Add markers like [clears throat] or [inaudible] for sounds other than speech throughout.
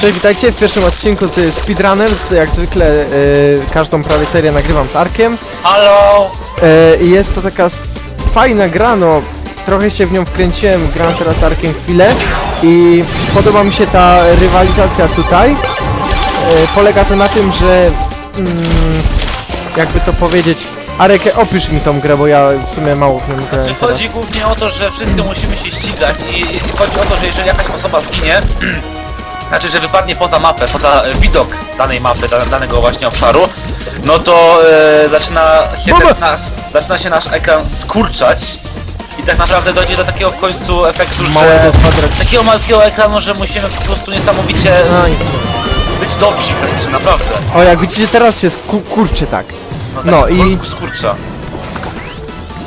Cześć, witajcie w pierwszym odcinku z Speedrunem. Z, jak zwykle e, każdą prawie serię nagrywam z Arkiem. Halo! E, I jest to taka s- fajna gra, no trochę się w nią wkręciłem, gram teraz z Arkiem chwilę i podoba mi się ta rywalizacja tutaj. E, polega to na tym, że mm, jakby to powiedzieć, Arek opisz mi tą grę, bo ja w sumie mało w nią grałem Znaczy teraz. chodzi głównie o to, że wszyscy musimy się ścigać i, i chodzi o to, że jeżeli jakaś osoba zginie, [clears throat] znaczy, że wypadnie poza mapę, poza e, widok danej mapy, da, danego właśnie obszaru, no to e, zaczyna, się ten nasz, zaczyna się nasz ekran skurczać i tak naprawdę dojdzie do takiego w końcu efektu, że Małego kwadratu. takiego malutkiego ekranu, że musimy po prostu niesamowicie No, być dobrzy wręcz, naprawdę. O, jak widzicie teraz się sku- kurczy tak. No, No tak się i- skurcza.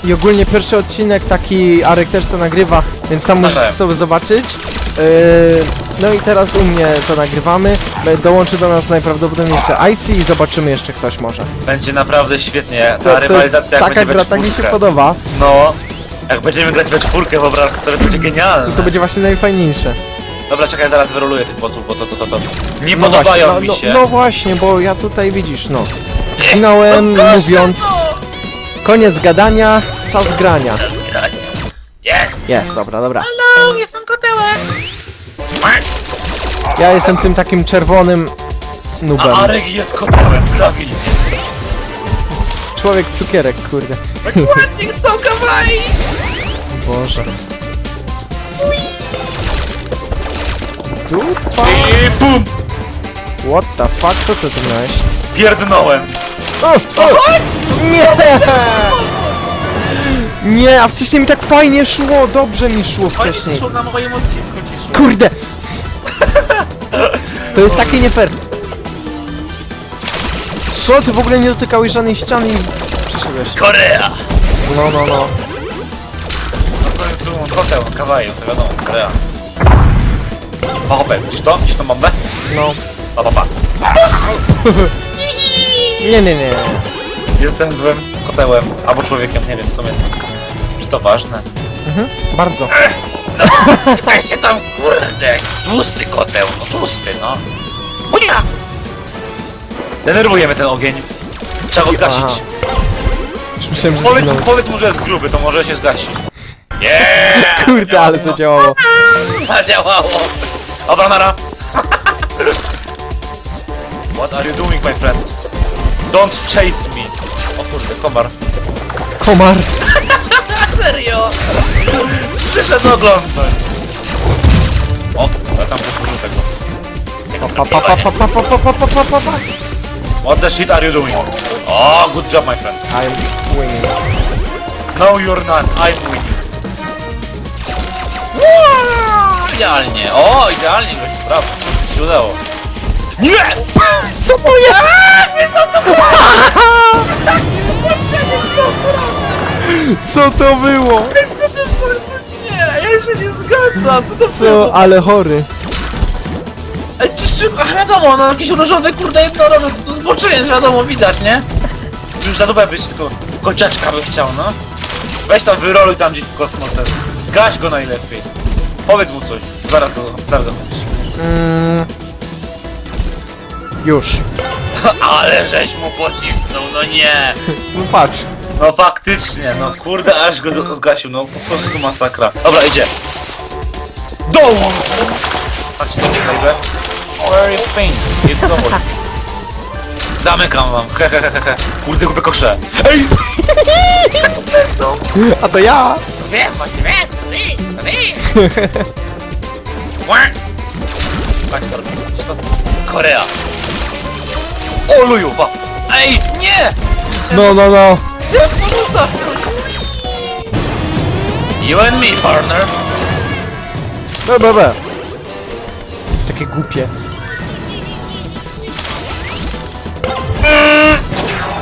I ogólnie pierwszy odcinek taki Arek też to nagrywa, więc tam możecie Nagrałem. sobie zobaczyć. Yy, no i teraz u mnie to nagrywamy. Dołączy do nas najprawdopodobniej jeszcze IC i zobaczymy jeszcze ktoś może. Będzie naprawdę świetnie, To, ta to jest rywalizacja jak taka będzie we gra, tak mi się podoba. No, jak będziemy grać we czwórkę, sobie, to będzie genialne. To będzie właśnie najfajniejsze. Dobra, czekaj, zaraz wyroluję tych botów, bo to, to, to, to nie No podobają właśnie, mi no, się. No, no właśnie, bo ja tutaj widzisz, no. Zginąłem proszę, mówiąc no! koniec gadania, czas grania. Czas grania. Jest! Jest, dobra, dobra. Hello, jestem kotełek! Ja jestem tym takim czerwonym nubem. A Arek jest kotełem, prawilnie. Człowiek cukierek, kurde. Ładnie są kawaii! Boże. Dupa. I bum! What the fuck, co ty tu miałeś? Pierdnąłem. O, o, nie! Nie, a wcześniej mi tak fajnie szło, dobrze mi szło Fajnie wcześniej. szło na moim odcinku. Kurde! To jest takie nie fair. Co, ty w ogóle nie dotykałeś żadnej ściany i przeszedłeś. Korea! No, no, no. No w końcu koteł, kawaii, to wiadomo, Korea. Pa, hopę, widzisz to? Widzisz tą bombę? No. Pa, pa, pa. [laughs] Nie, nie, nie. Jestem złym kotełem, albo człowiekiem, nie wiem w sumie. Czy to ważne? Mhm, bardzo. [laughs] Skaj się tam, kurde! Tłusty koteł, no tłusty, no. Unia! Denerwuje mnie ten ogień. Trzeba go zgasić. Już myślałem, że Powiedz, zginął. powiedz mu, że jest gruby, to może się zgasi. Nie! [laughs] Kurde, ale zadziałało. Zadziałało! [laughs] Dobra, nara! What are you doing, my friend? Don't chase me! O kurde, komar. Komar. Serio? Przyszedł oglądać. O, ja tam użył tego. Pa, pa, pa, pa, pa, pa, pa, pa, pa, pa, pa. What the shit are you doing? Oh, good job, my friend. I'm winning. No, you're not. I'm winning. Idealnie. O, idealnie, gościu, brawo. Się udało. Nie! Co to jest? Co to było? Co to za... Nie, ja się nie zgadzam. Co to Co, ale chory. Ej, czy, czy, ach, wiadomo, no jakiś różowy kurde jednorożec, to zboczyniec, wiadomo, widać, nie? Już za dupę byś tylko kociaczka by chciał, no. Weź tam wyroluj tam gdzieś w kosmos ten. Zgaś go najlepiej. Powiedz mu coś. Zaraz go, zaraz go będziesz. Mm. Już. [laughs] Ale żeś mu pocisnął, no nie. No patrz. No faktycznie, no kurde, aż go go zgasił, no po prostu masakra. Dobra, idzie. Dołącz! Patrzcie, you think? Jest dowód. Zamykam wam, he he he he he. Kurde, kupę kosze. Ej! A to ja. Wiem, właśnie wiem, ty, ty. Patrz to, to. Korea. O luju, pa. Ej, nie! No, no, no. Chciałem pozostawić. You and me, partner. No, dobra. To jest takie głupie.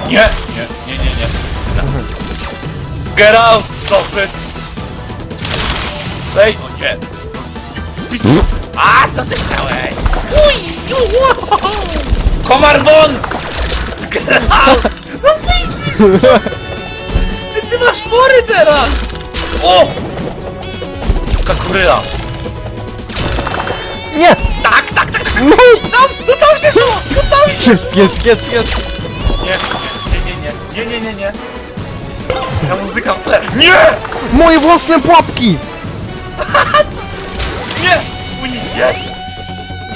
Nie, nie, nie, nie, nie. Get out, stop it. Ej, o nie. Pis- A, co ty chciałeś? Uj, wow. Komar won! Get out! No wyjdź! Ty masz fory teraz! O! Kakuryla! Nie! Tak, tak, tak, tak! No! Tam, no tam się szło! No tam się Jest, jest, jest, jest! Nie, nie, nie, nie, nie, nie, nie, nie. Ta muzyka w tle. Nie! Moje własne pułapki! Nie! Unik, jest!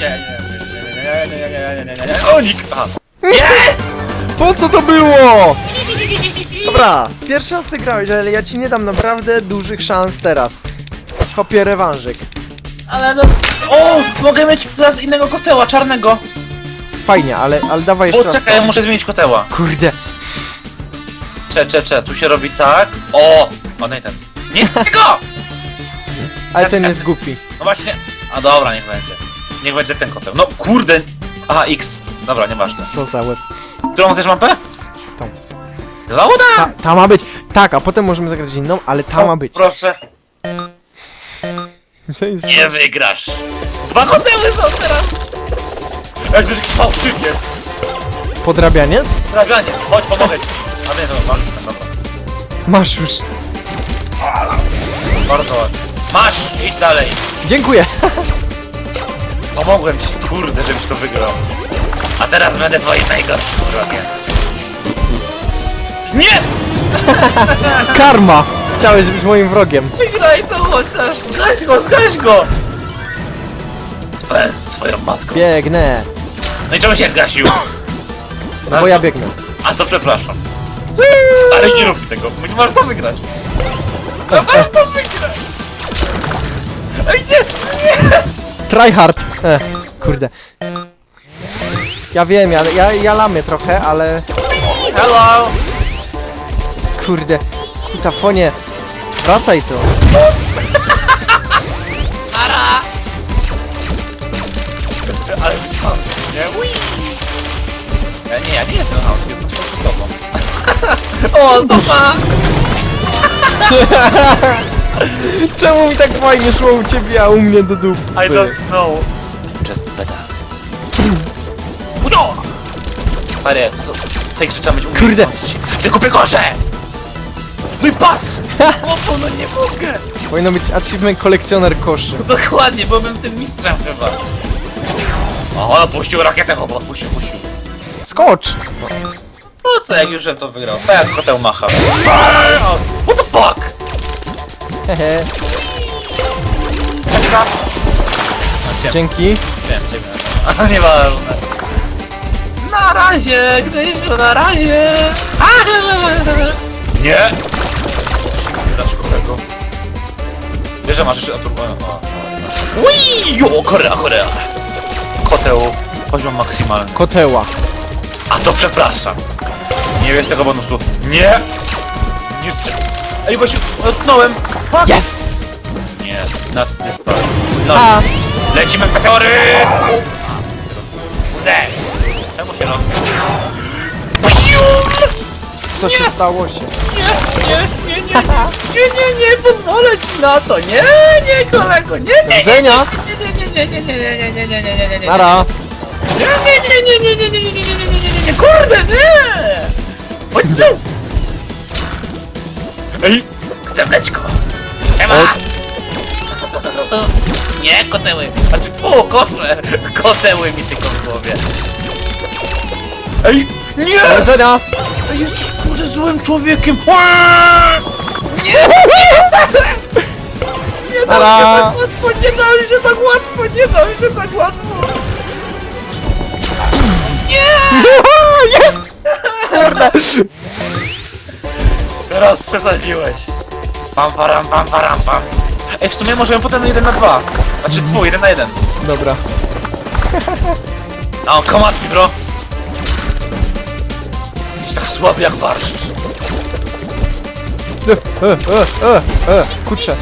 Nie, nie, nie, nie, nie, nie, nie, nie, nie, nie, nie, nie, Unik! Aha. Jest! Po co to było? Dobra, pierwszy raz ty grałeś, ale ja ci nie dam naprawdę dużych szans teraz. Kopię rewanżyk. Ale no... O! Mogę mieć teraz innego koteła, czarnego. Fajnie, ale, ale dawaj jeszcze raz. Poczekaj, ja muszę zmienić koteła. Kurde, Cze, cze, cze, tu się robi tak. O! O, nie ten. Nie chcę tego! ale ten jest głupi. No właśnie. A dobra, niech będzie. Niech będzie ten koteł. No kurde. Aha, X. Dobra, nieważne. Co za łeb. Którą chcesz mapę? Ta, tak! ta ma być. Tak, a potem możemy zagrać inną, ale ta O, ma być. Proszę. To jest... Nie wygrasz. Dwa koteły są teraz. Ej, to jest jakiś fałszywiec. Podrabianiec? Trawianie, chodź, pomogę ci. A nie, no, masz już ten, dobra. Masz już. Bardzo ładnie. Masz, idź dalej. Dziękuję. Pomogłem ci, kurde, żebyś to wygrał. A teraz będę twoim najgorszym wrogiem. Nie! [laughs] Karma! Chciałeś być moim wrogiem. Wygraj to chociaż! Zgaś go, zgaś go! Spędz twoją matką. Biegnę. No i czemu się zgasił? No bo ja biegnę. A to przepraszam. Ale nie rób tego, masz to wygrać. No masz to wygrać! Ej, nie! Tryhard! E, kurde. Ja wiem, ja, ja, ja lamię trochę, ale... Hello! Kurde. Kutafonie. Wracaj tu. Ara! Ale chciałem, nie? Ui! Ja nie, ja nie jestem chamski, jestem po prostu sobą. [laughs] o, to ma! [laughs] Czemu mi tak fajnie szło u ciebie, a u mnie do dupy? I don't know. Just better. Udo! Stary, to tej grze trzeba być Kurde. Ty kupię kosze! No i pas! Opo, no nie mogę! Powinno być achievement kolekcjoner koszy. Dokładnie, bo bym tym mistrzem chyba. O, odpuścił rakietę, chłop, odpuścił, odpuścił. Skocz! No co, jak już żem to wygrał? To jak koteł macha. What the fuck? Hehe. Czeka. Dzięki. Wiem, ciebie. Ale [laughs] nieważne. Na razie, Grzesiu, na razie. Nie! Że masz jeszcze turbo... Ui! Jo, Korea, Korea. Koteł, poziom maksymalny. Koteła. A to przepraszam. Nie wiesz tego bonusu. Nie! Nie strzel... Ej, Basiu, dotknąłem! Fuck. Yes! Nie, not this time. No, A! lecimy meteory! Czemu się robi? Co się stało się? Nie, nie, nie, nie, nie, nie, nie, pozwolę ci na to, nie, nie, kolego, nie, Do nie, widzenia! nie, nie, nie, nie, nie, nie, nie, nie, nie, nie, nie, nie, Nara! nie, nie, nie, nie, nie, nie, nie, nie, nie, nie, nie, nie, nie, nie, kurde, nie! Chodź tu! Ej! Chcę mleczko! Ema! Nie, koteły! Znaczy, tfu, kosze! Koteły mi tylko w głowie. Ej! Nie! Do widzenia! Ej, Jesteś kurde złym człowiekiem! Nie! Nie dam się tak łatwo, nie dam się tak łatwo, nie dam się tak łatwo! Nie! [laughs] Jest! Kurde! Teraz przesadziłeś. Pam param, pam param, pam. Ej, w sumie możemy potem 1 na 2. Znaczy dwu, 1 na 1. Dobra. No, come at me, bro. Jesteś tak słaby jak barszcz. E, e, e. Kurczę.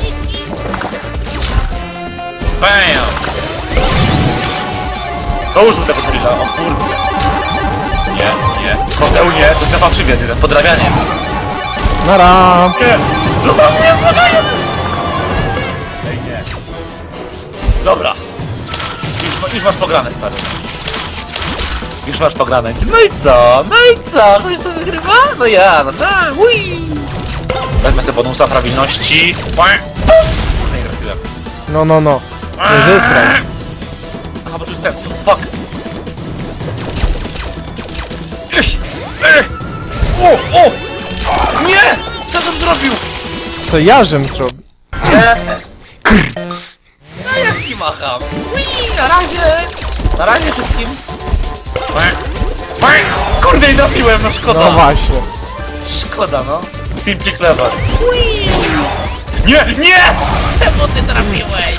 Bam! Dołożył tego grilla, o kurde. Nie, nie. Koteł nie, to jest fałszywiec jeden, podrabianiec. Nara! Nie! Zostaw mnie, zbagając! Ej, nie. Dobra. Już, ma- już masz pograne, stary. Już masz pograne. No i co? No i co? Ktoś to wygrywa? No ja, no tak, ui! Wezmę sobie bonusa prawilności. Nie trafiłem. No, no, no. Nie zesraj. Aha, bo tu jest ten. Fuck! Ech. O, o! Nie! Co żem zrobił? Co ja żem zrobił? Nie! No jak ci macham? Ui, na razie! Na razie wszystkim! Kurde, i trafiłem, no szkoda! No właśnie. Szkoda, no. Simply clever. Nie, nie! Czemu ty trafiłeś?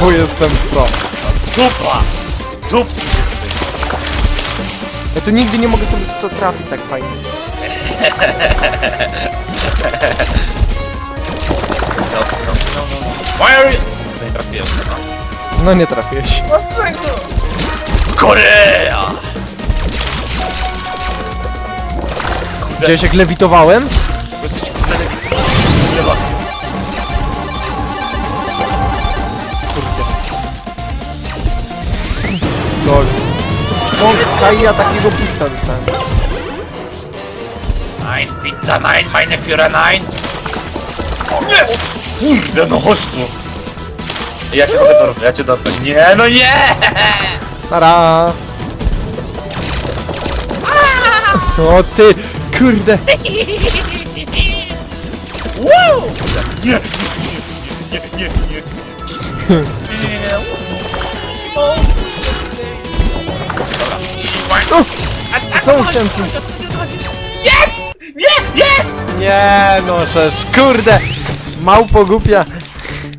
Bo jestem pro. Dupa! Dupki Ja tu nigdy nie mogę sobie w to trafić tak fajnie. No, no, no, no. Why are you... Nie trafiłem, no. No nie trafiłeś. Dlaczego? Korea! Gdzieś jak lewitowałem? Jesteś kurde Lewa. Lol. Skąd ja takiego pusta dostałem? Nine, Fitta Nine, meine Führer Nine! Nie! Kurde, no chodź tu! Ja cię dopiero, ja cię dopiero. Nie, no nie! Tara! [laughs] O ty, kurde! Wow! Nie, nie, nie, nie, nie. O! Znowu chciałem tu. Jest! Nie! Jest! Nie no, żeż, kurde! Małpo głupia.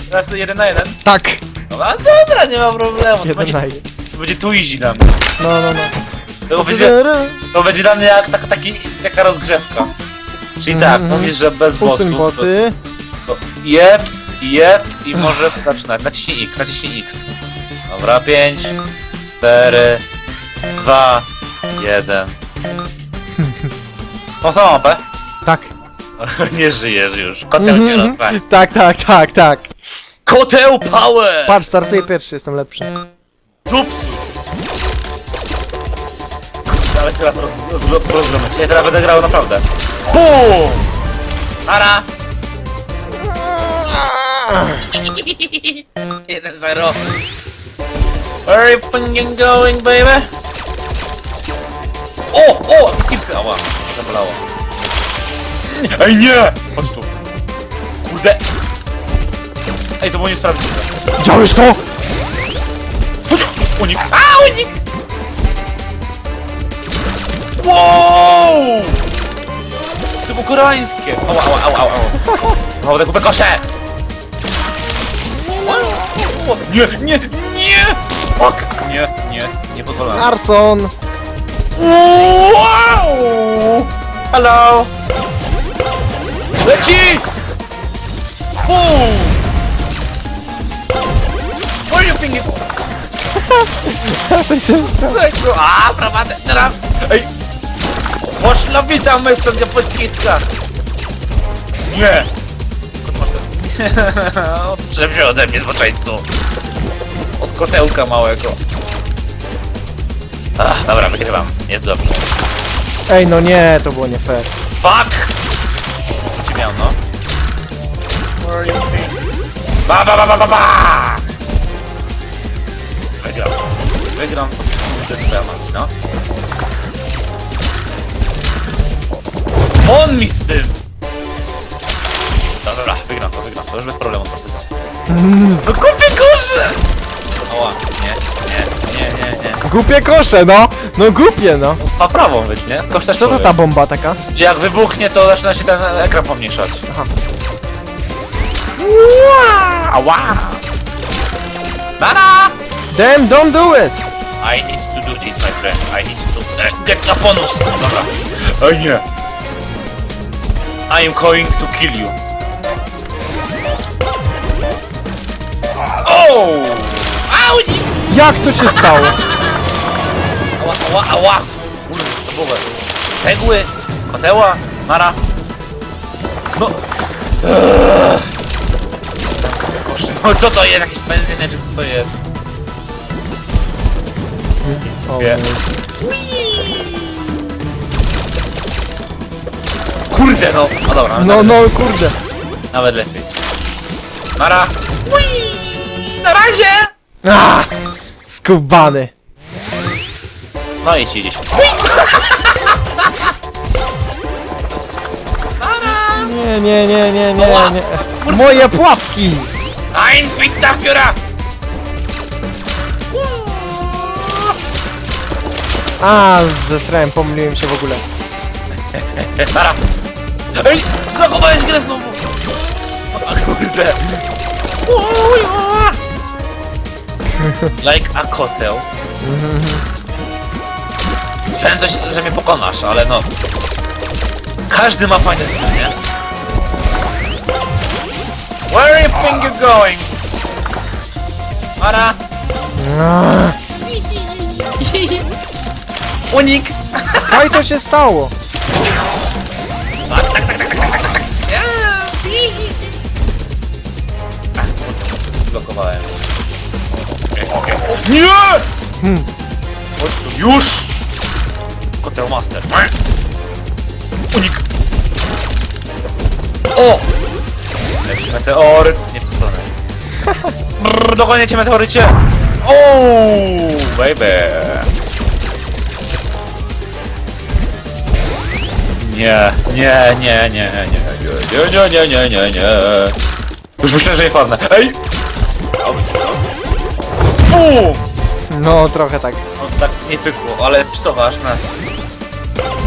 Teraz jeden na jeden. Tak! No a dobra, nie ma problemu. To Jeden będzie, na jeden. to będzie tu easy dla mnie. No, no, no. To będzie, to będzie dla mnie jak taka, taki, taka rozgrzewka. Czyli tak, Mhm. mówisz, że bez Usuń botów. to- boty. to Jep, jep i może zaczynać. Naciśnij X, naciśnij X. Dobra, 5, 4, 2, 1. Tą samą mapę? Tak. [laughs] Nie żyjesz już. Koteł cię Mhm. rozprawi. [laughs] Tak, tak, tak, tak. Koteł power! Patrz, startuję pierwszy, jestem lepszy. Ale teraz rozgramy cię, teraz będę grał naprawdę. BUM! Ara! 1-0 Where are you fucking going, baby? O! O! Skipsy! Ała, zabolało. Ej, nie! Chodź tu. Kurde! Ej, to było niesprawiedliwe. Widziałeś to? Chodź! Unik! A, unik! Wow! To było koreańskie! Ała, ała, ała, ała, ała. Mało kupę koszę! Nie, nie, nie! Fuck! Nie, nie, nie pozwolę. Carson! Wow! Hello! Leci! Boom! Where you think it... Proszę się Tego, a, prowadzę teraz! Ej! Poszlowita myśl od japońskiego! Nie! [laughs] Odtrzep się ode mnie, zboczeńcu! Od kotełka małego. Ach, dobra, wygrywam. Jest dobrze. Ej, no nie, to było nie fair. Fuck! Co ci miał, no? Ba, ba, ba, ba, ba, ba! Wygram. Wygram. To jest no. On mi z tym! Dobra, wygram to, wygram to. Już bez problemu to wygram. No kupię kurze! Oła, nie, nie, nie, nie, nie. Głupie kosze, no! No głupie, no. Ma prawą być, nie? Kosz też Co to ta bomba taka? Jak wybuchnie, to zaczyna się ten ekran pomniejszać. Aha. Ała! Nara! Damn, don't do it! I need to do this, my friend. I need to uh, get na bonus. Dobra. Oj nie. I am going to kill you. Oh! Au! nie- Jak to się stało? Ała, ała, ała! Było. Cegły, koteła, nara. No. Eee. Koszy. No co to jest? Jakieś benzyny, czy co to jest? O, Nie. Kurde no! No dobra, No, nawet, no, kurde. nawet lepiej. Nara! Na razie! Ah! Skubany. No i ci gdzieś. Nie, nie, nie, nie, nie, nie. Moje pułapki! Ein Pitta Fiora! A, zesrałem, pomyliłem się w ogóle. Nara! Ej! Zlogowałeś grę znowu! A kurde! Like a koteł. Chciałem coś, że mnie pokonasz, ale no... Każdy ma fajny styl, nie? Where you think you're going? Mara! [laughs] Unik! Kaj to się stało? Zblokowałem. Nie! Hmm. Chodź tu, Już! Kotel Master. Unik! O! Lepszy meteory. Nie w tę stronę. Brrr, dogonię cię meteorycie! Ooo, baby! Nie, nie, nie, nie, nie, nie, nie, nie, nie, nie, nie. Już myślałem, że nie padnę. Ej! Bum! No, trochę tak. No tak nie pykło, ale czy to ważne?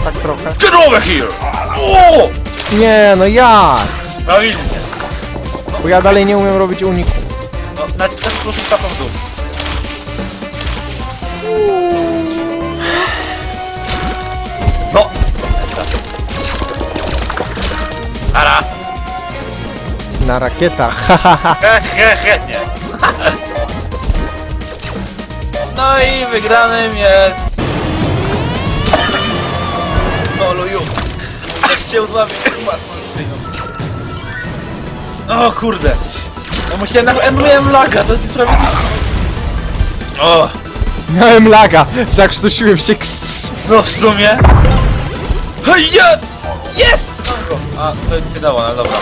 Tak trochę. Get over here! O! Nie, no ja! Prawilnie. Bo ja dalej nie umiem robić uniku. No, naciskasz po prostu stopą w dół. No! Ara! Na rakietach, hahaha. [laughs] He, he, he, nie. [laughs] No i wygranym jest... Oluju. Aż się udławię własną. O kurde. Ja musiałem na... Ja miałem laga, to jest niesprawiedliwe. O! Miałem laga, zakrztusiłem się krzyż. No w sumie. Hej, ja! Jest! A, to nic nie dało, no dobra.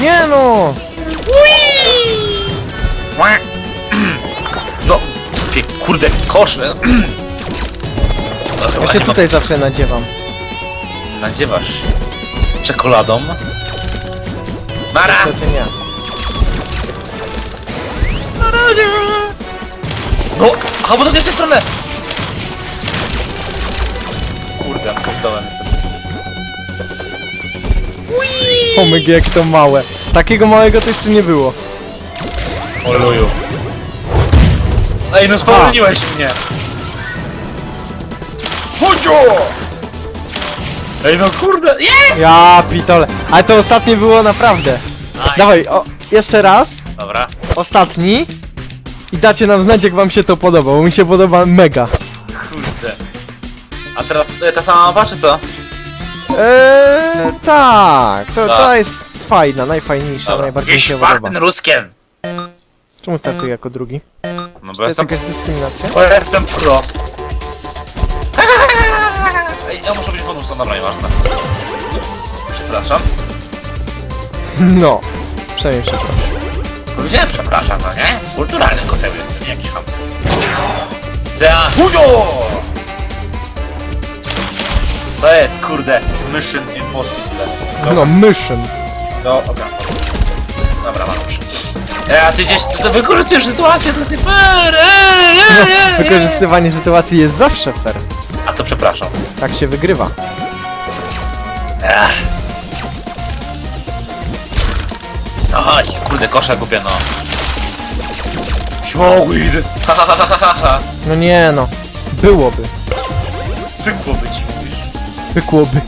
Nie no! No, pie, kurde, kosz. Chyba Ja się tutaj zawsze nadziewam. nadziewasz czekoladą. Mara! Niestety nie. No, a bo to nie w tę stronę! Kurde, poddałem sobie. Jak to małe. Takiego małego to jeszcze nie było. Oluju. Ej, no spowolniłeś mnie! Chodzio! Ej, no kurde, jest! Ja pitole. Ale to ostatnie było naprawdę. Dawaj, o, jeszcze raz. Dobra. Ostatni. I dacie nam znać jak wam się to podoba, bo mi się podoba mega. Kurde. A teraz e, ta sama mapa, czy co? Eee, tak. To, to Tak. jest fajna, najfajniejsza, najbardziej mi Gdzieś się podoba. Martin Ruskiem. Czemu startuję jako drugi? No bo To jest jestem, jakaś dyskryminacja? bo jestem pro. [laughs] Ej, ja muszę być bonus, no dobra, nieważne. Przepraszam. [laughs] No. Przynajmniej przepraszam. Powiedziałem przepraszam, no nie? Kulturalny koteł jest, nie jakiś chamski. Zea. Hujo! To jest, kurde, Mission Impossible. No, mission. Do, dobra. Dobra, mam już. E, a ty gdzieś, to, to wykorzystujesz sytuację, to jest nie fair! E, e, No, e, e. wykorzystywanie sytuacji jest zawsze fair. A to przepraszam. Tak się wygrywa. Ech. No chodź, kurde, kosza głupia, no. Śmogwid! Ha ha ha ha ha ha! No nie no. Byłoby. Pykłoby ci mówisz. Pykłoby.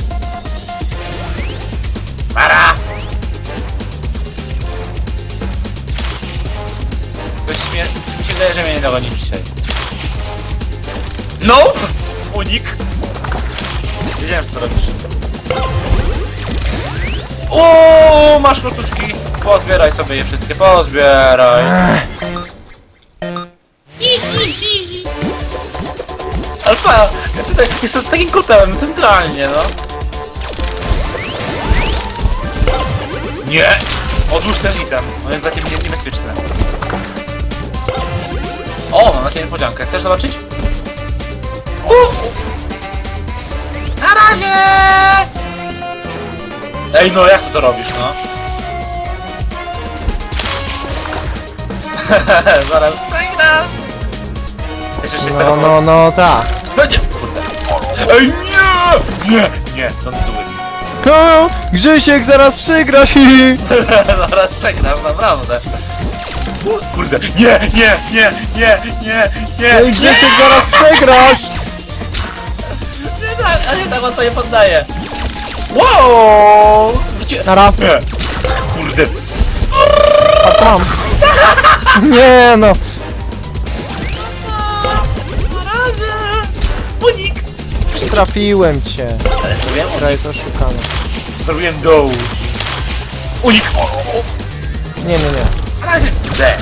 Dogoni dzisiaj. No! Unik! Wiedziałem, co robisz. Uuu, masz klocuszki. Pozbieraj sobie je wszystkie, pozbieraj. Alfa, tutaj jestem takim kotem centralnie, no. Nie! Odłóż ten item, on jest dla ciebie niebezpieczny. O, mam na ciebie niespodziankę. Chcesz zobaczyć? Uf. Na razie! Ej, no jak to robisz, no? [laughs] Zaraz przegram! Cieszysz się z tego? No, no, no, tak. Będzie! Kurde. Ej, nie! Nie! Nie, don't do it. O, Grzesiek zaraz przegrasz. [laughs] [laughs] Zaraz przegrasz, naprawdę. O, Kurde, nie, nie, nie, nie, nie, nie, Ej, Grzesiek zaraz przegrasz. nie, tak, a nie tak on sobie poddaje. Wow! Wróci- Na raz. Nie. Kurde. A co mam? Nie no. Na razie. Unik. Trafiłem cię. Ale zrobiłem Gra jest oszukana. Zrobiłem dołóż. Unik. O, o, Nie, nie, nie. Na razie. D.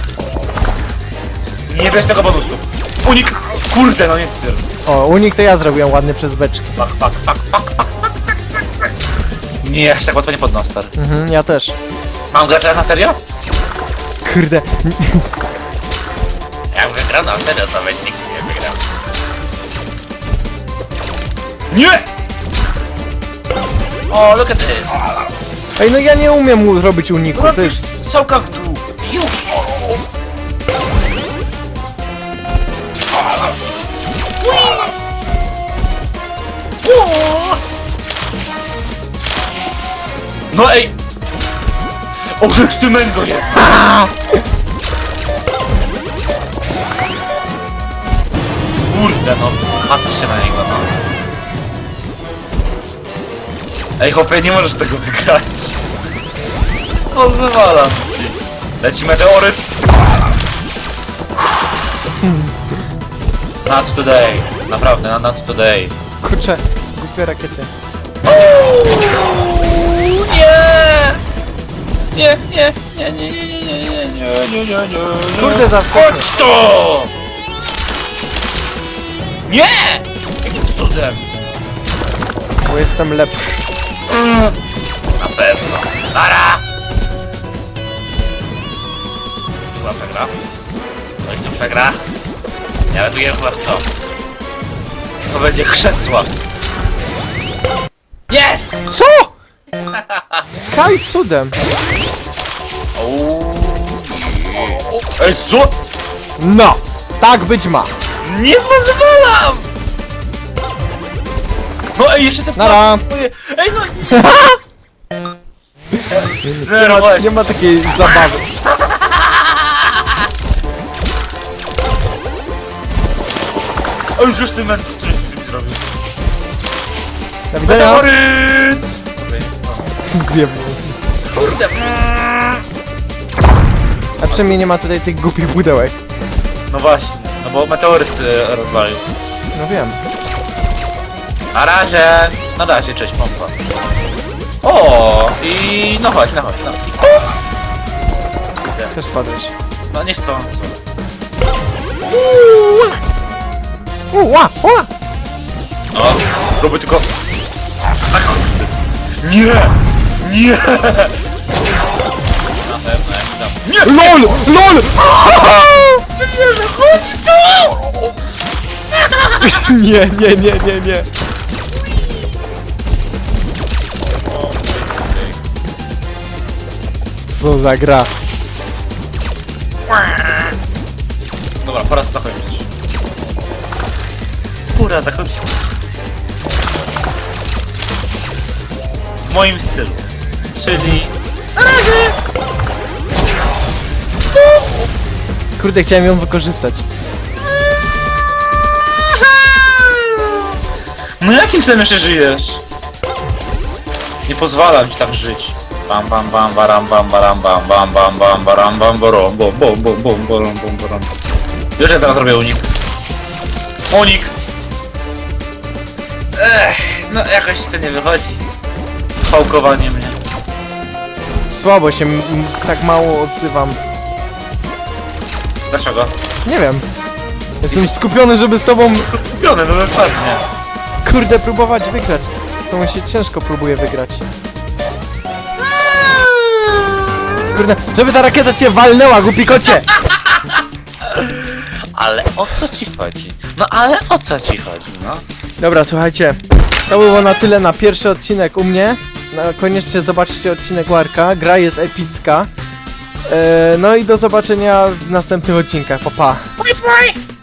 Nie bierz tego bonusu. Unik. Kurde, no nie ty. O, unik to ja zrobiłem ładny przez beczki. Pak, pak, pak, pak, pak, pak, pak, pak. Nie, ja się tak łatwo nie stary. Mhm, ja też. Mam grę teraz na serio? Kurde. Jak wygram na serio, to będzie nikt nie wygrał. Nie! O, look at this. Ej, no ja nie umiem mu robić uniku, to Robisz jest... strzałka w dół. Już! No ej! O, żeż ty męgo jest! Kurde no, patrzcie na niego no. Ej hopie, nie możesz tego wygrać. Pozwalam. Leci meteoryt. Not today. Naprawdę, no, not today. Kurczę, głupie rakiety. Nie! Nie, nie, nie, nie, nie, nie, nie, nie, nie, nie, nie, nie. Kurde, za wcześnie. Chodź tu! Nie! Jakim cudem? Bo jestem lepszy. Na pewno. Nara! Była przegra. Ktoś tu przegra. Ja będę chyba w to. To będzie chrzestła. Jest! Co? [laughs] Kaj cudem. Ej, co? No, tak być ma. Nie pozwalam! No ej, jeszcze te Nara. Ej, no... [laughs] Zero nie ma takiej zabawy. O, już już ty men... Coś z tym zrobił. Do widzenia. Meteoryt! Zjebał. Kurde. A przynajmniej nie ma tutaj tych głupich pudełek. No właśnie, no bo meteoryt e, rozwalił. No wiem. Na razie. Na razie, cześć pompa. O i no chodź, no chodź, no. Też spadłeś. No niechcący. Ua, О, о! А, спробуй тако. Ні! Ні! Ні! Лоль! Лоль! Тебе же хочешь Не, не, не, не, не. Что за граф? Dobra, pora zachodzić. Pora zakończyć. W moim stylu. Czyli... Kurde, chciałem ją wykorzystać. No jakim sen jeszcze żyjesz? Nie pozwalam ci tak żyć. Bam bam bam baram bam baram bam bam bam bam baram bam barom bom bom bom bom baram bom baram. Wiesz, ja zaraz zrobię unik. Unik! Ech, no jakoś to nie wychodzi. Fałkowanie mnie. Słabo się m- m- tak mało odzywam. Dlaczego? Nie wiem. Jestem skupiony, żeby z tobą, To skupione, no dokładnie. kurde, próbować wygrać. Z tobą się ciężko próbuje wygrać. Kurde, żeby ta rakieta cię walnęła, głupi kocie! ale o co ci chodzi? No ale o co ci chodzi, no? Dobra, słuchajcie, to było na tyle na pierwszy odcinek u mnie. No, koniecznie zobaczcie odcinek Warka, gra jest epicka. E, no i do zobaczenia w następnych odcinkach, pa pa. Bye bye!